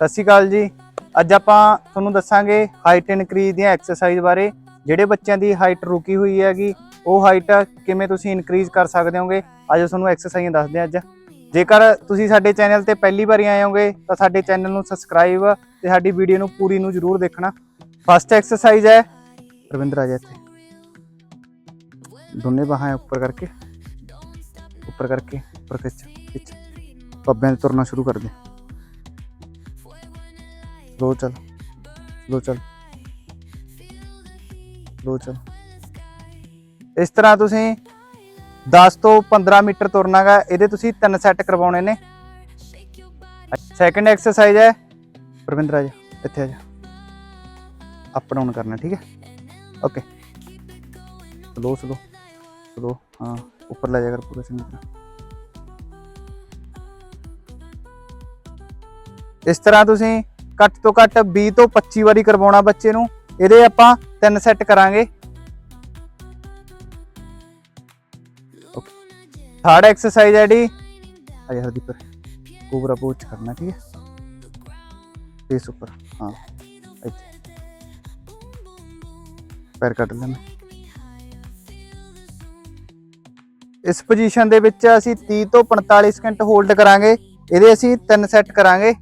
ਸਤਿ ਸ਼੍ਰੀ ਅਕਾਲ ਜੀ। ਅੱਜ ਆਪਾਂ ਤੁਹਾਨੂੰ ਦੱਸਾਂਗੇ ਹਾਈਟ ਇਨਕਰੀਜ਼ ਦੀਆਂ ਐਕਸਰਸਾਈਜ਼ ਬਾਰੇ। ਜਿਹੜੇ ਬੱਚਿਆਂ ਦੀ ਹਾਈਟ ਰੁਕੀ ਹੋਈ ਹੈਗੀ, ਉਹ ਹਾਈਟ ਕਿਵੇਂ ਤੁਸੀਂ ਇਨਕਰੀਜ਼ ਕਰ ਸਕਦੇ ਹੋਗੇ? ਅੱਜ ਤੁਹਾਨੂੰ ਐਕਸਰਸਾਈਜ਼ਾਂ ਦੱਸਦੇ ਹਾਂ ਅੱਜ। ਜੇਕਰ ਤੁਸੀਂ ਸਾਡੇ ਚੈਨਲ ਤੇ ਪਹਿਲੀ ਵਾਰੀ ਆਏ ਹੋਗੇ, ਤਾਂ ਸਾਡੇ ਚੈਨਲ ਨੂੰ ਸਬਸਕ੍ਰਾਈਬ ਤੇ ਸਾਡੀ ਵੀਡੀਓ ਨੂੰ ਪੂਰੀ ਨੂੰ ਜ਼ਰੂਰ ਦੇਖਣਾ। ਫਸਟ ਐਕਸਰਸਾਈਜ਼ ਹੈ, ਰਵਿੰਦਰ ਆ ਜਾ ਇੱਥੇ। ਦੋਨੇ ਬਾਹਾਂ ਉੱਪਰ ਕਰਕੇ ਉੱਪਰ ਕਰਕੇ, ਉੱਪਰ ਖਿੱਚ ਖਿੱਚ। ਪੱਬਿਆਂ 'ਤੇ ਤੁਰਨਾ ਸ਼ੁਰੂ ਕਰਦੇ ਦੇ ਲੋ ਚੱਲ ਲੋ ਚੱਲ। ਲੋ ਚੱਲ। ਇਸ ਤਰ੍ਹਾਂ ਤੁਸੀਂ 10 ਤੋਂ 15 ਮੀਟਰ ਤੁਰਨਾਗਾ, ਇਹਦੇ ਤੁਸੀਂ ਤਿੰਨ ਸੈੱਟ ਕਰਵਾਉਣੇ ਨੇ। ਸੈਕੰਡ ਐਕਸਰਸਾਈਜ਼ ਹੈ। ਪ੍ਰਵਿੰਦਰ ਆ ਜਾ, ਇੱਥੇ ਆ ਜਾ। ਅਪ ਡਾਊਨ ਕਰਨਾ, ਠੀਕ ਹੈ? ਓਕੇ ਸਲੋ ਸਲੋ ਸਲੋ ਹਾਂ, ਉੱਪਰ ਲੈ ਜਾ ਕਰ ਪੂਰਾ ਚੰਗੀ ਤਰ੍ਹਾਂ ਇਸ ਤਰ੍ਹਾਂ ਤੁਸੀਂ ਘੱਟ ਤੋਂ ਘੱਟ 20 ਤੋਂ 25 ਵਾਰੀ ਕਰਵਾਉਣਾ ਬੱਚੇ ਨੂੰ। ਇਹਦੇ ਆਪਾਂ ਤਿੰਨ ਸੈੱਟ ਕਰਾਂਗੇ। ਥਰਡ ਐਕਸਰਸਾਈਜ਼ ਹੈ ਜੀ ਅਜੇ ਹਰਦੀਪ ਕੋਬਰਾ ਪੋਚ ਕਰਨਾ, ਠੀਕ ਹੈ? ਫੇਸ ਉੱਪਰ, ਹਾਂ। ਇੱਥੇ। ਪੈਰ ਕੱਢ ਲੈਣਾ ਇਸ ਪੋਜੀਸ਼ਨ ਦੇ ਵਿੱਚ ਅਸੀਂ 30 ਤੋਂ 45 ਸਕਿੰਟ ਹੋਲਡ ਕਰਾਂਗੇ। ਇਹਦੇ ਅਸੀਂ ਤਿੰਨ ਸੈੱਟ ਕਰਾਂਗੇ।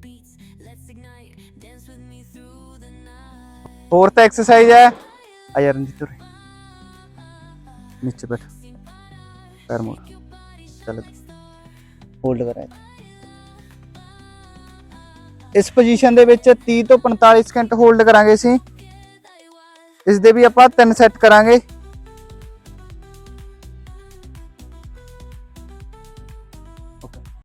ਫੋਰਥ ਐਕਸਰਸਾਈਜ਼ ਹੈ ਆ ਯਾਰ ਰਣਜੀਤ ਉਰੇ ਨੀਚੇ ਬੈਠ ਪੈਰ ਮੋੜ ਚੱਲ ਹੋਲਡ ਕਰਾਂ ਇਸ ਪੋਜੀਸ਼ਨ ਦੇ ਵਿੱਚ 30 ਤੋਂ 45 ਸਕਿੰਟ ਹੋਲਡ ਕਰਾਂਗੇ ਅਸੀਂ ਇਸ ਦੇ ਵੀ ਆਪਾਂ ਤਿੰਨ ਸੈੱਟ ਕਰਾਂਗੇ